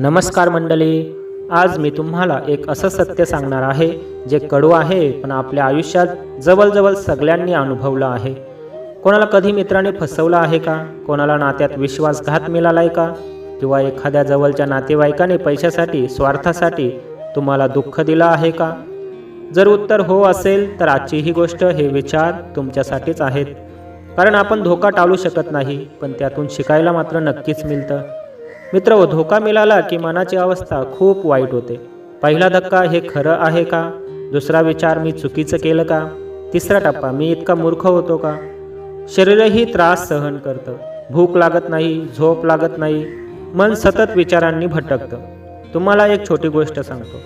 नमस्कार मंडळी आज मी तुम्हाला एक असं सत्य सांगणार आहे जे कडू आहे पण आपल्या आयुष्यात जवळजवळ सगळ्यांनी अनुभवलं आहे. कोणाला कधी मित्राने फसवलं आहे का? कोणाला नात्यात विश्वासघात मिळाला आहे का? किंवा एखाद्या जवळच्या नातेवाईकाने पैशासाठी स्वार्थासाठी तुम्हाला दुःख दिलं आहे का? जर उत्तर हो असेल तर आजची ही गोष्ट हे विचार तुमच्यासाठीच आहेत. कारण आपण धोका टाळू शकत नाही पण त्यातून शिकायला मात्र नक्कीच मिळतं. मित्र धोका मिळाला की मनाची अवस्था खूप वाईट होते. पहिला धक्का हे खरं आहे का? दुसरा विचार मी चुकीचं केलं का? तिसरा टप्पा मी इतका मूर्ख होतो का? शरीरही त्रास सहन करतं. भूक लागत नाही झोप लागत नाही. मन सतत विचारांनी भटकतं. तुम्हाला एक छोटी गोष्ट सांगतो.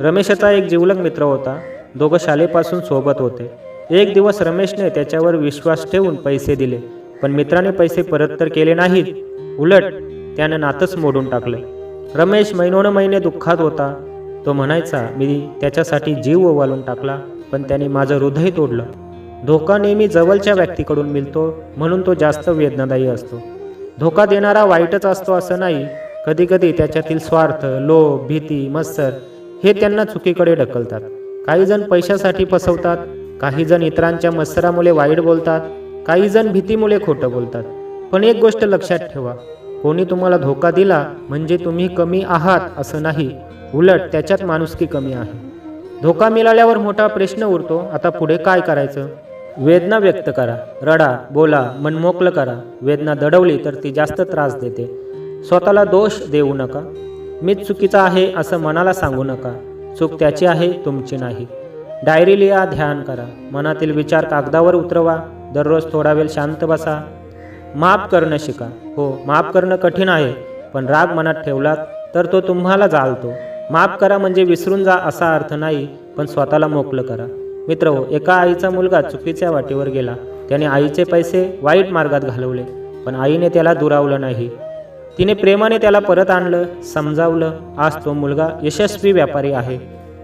रमेशचा एक जिवलग मित्र होता. दोघं शाळेपासून सोबत होते. एक दिवस रमेशने त्याच्यावर विश्वास ठेवून पैसे दिले. पण मित्राने पैसे परत तर केले नाहीत. उलट त्यानं नातंच मोडून टाकलं. रमेश महिनोन महिने दुःखात होता. तो म्हणायचा मी त्याच्यासाठी जीव ओवालून टाकला पण त्याने माझं हृदय तोडलं. धोका नेहमी जवळच्या व्यक्तीकडून मिळतो म्हणून तो जास्त वेदनादायी असतो. धोका देणारा वाईटच असतो असं नाही. कधीकधी त्याच्यातील स्वार्थ लोभ भीती मत्सर हे त्यांना चुकीकडे ढकलतात. काही जण पैशासाठी फसवतात काही जण इतरांच्या मत्सरामुळे वाईट बोलतात काही जण भीतीमुळे खोटं बोलतात. पण एक गोष्ट लक्षात ठेवा कोणी तुम्हाला धोका दिला म्हणजे तुम्ही कमी आहात असं नाही. उलट त्याच्यात माणुसकी कमी आहे. धोका मिळाल्यावर मोठा प्रश्न उरतो आता पुढे काय करायचं? वेदना व्यक्त करा रडा बोला मनमोकलं करा. वेदना दडवली तर ती जास्त त्रास देते. स्वतःला दोष देऊ नका. मीच चुकीचा आहे असं मनाला सांगू नका. चूक त्याची आहे तुमची नाही. डायरी लिहा ध्यान करा. मनातील विचार कागदावर उतरवा. दररोज थोडा वेळ शांत बसा. माफ करणं शिका. हो माफ करणं कठीण आहे पण राग मनात ठेवलात तर तो तुम्हाला जाळतो. माफ करा म्हणजे विसरून जा असा अर्थ नाही पण स्वतःला मोकलं करा. मित्र हो एका आईचा मुलगा चुकीच्या वाटेवर गेला. त्याने आईचे पैसे वाईट मार्गात घालवले पण आईने त्याला दुरावलं नाही. तिने प्रेमाने त्याला परत आणलं समजावलं आज तो मुलगा यशस्वी व्यापारी आहे.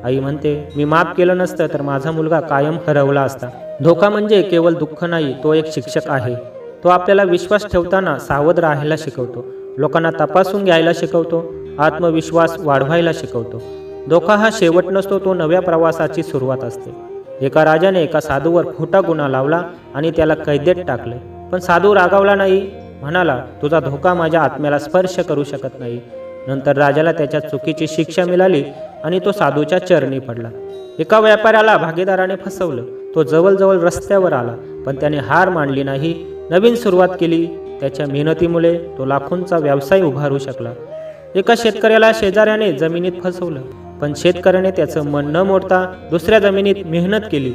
आई म्हणते मी माफ केलं नसतं तर माझा मुलगा कायम हरवला असता. धोका म्हणजे केवळ दुःख नाही तो एक शिक्षक आहे. तो आपल्याला विश्वास ठेवताना सावध राहायला शिकवतो. लोकांना तपासून घ्यायला शिकवतो. आत्मविश्वास वाढवायला शिकवतो. धोका हा शेवट नसतो तो नव्या प्रवासाची सुरुवात असते. एका राजाने एका साधूवर खोटा गुन्हा लावला आणि त्याला कैदेत टाकले. पण साधू रागावला नाही. म्हणाला तुझा धोका माझ्या आत्म्याला स्पर्श करू शकत नाही. नंतर राजाला त्याच्या चुकीची शिक्षा मिळाली आणि तो साधूच्या चरणी पडला. एका व्यापाऱ्याला भागीदाराने फसवलं. तो जवळजवळ रस्त्यावर आला पण त्याने हार मानली नाही. नवीन सुरुवात केली. त्याच्या मेहनतीमुळे तो लाखोंचा व्यवसाय उभारू शकला. एका शेतकऱ्याला शेजाऱ्याने जमिनीत फसवलं. पण शेतकऱ्याने त्याचं मन न मोडता दुसऱ्या जमिनीत मेहनत केली.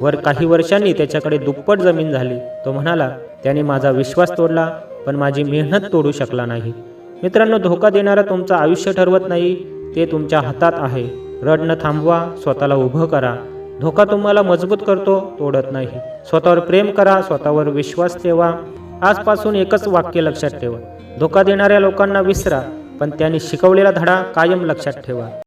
वर काही वर्षांनी त्याच्याकडे दुप्पट जमीन झाली. तो म्हणाला त्याने माझा विश्वास तोडला पण माझी मेहनत तोडू शकला नाही. मित्रांनो धोका देणारा तुमचं आयुष्य ठरवत नाही. ते तुमच्या हातात आहे. रडणं थांबवा स्वतःला उभं करा. धोका तुम्हाला मजबूत करतो तोडत नाही. स्वतःवर प्रेम करा स्वतःवर विश्वास ठेवा. आजपासून एकच वाक्य लक्षात ठेवा. धोका देणाऱ्या लोकांना विसरा पण त्यांनी शिकवलेला धडा कायम लक्षात ठेवा.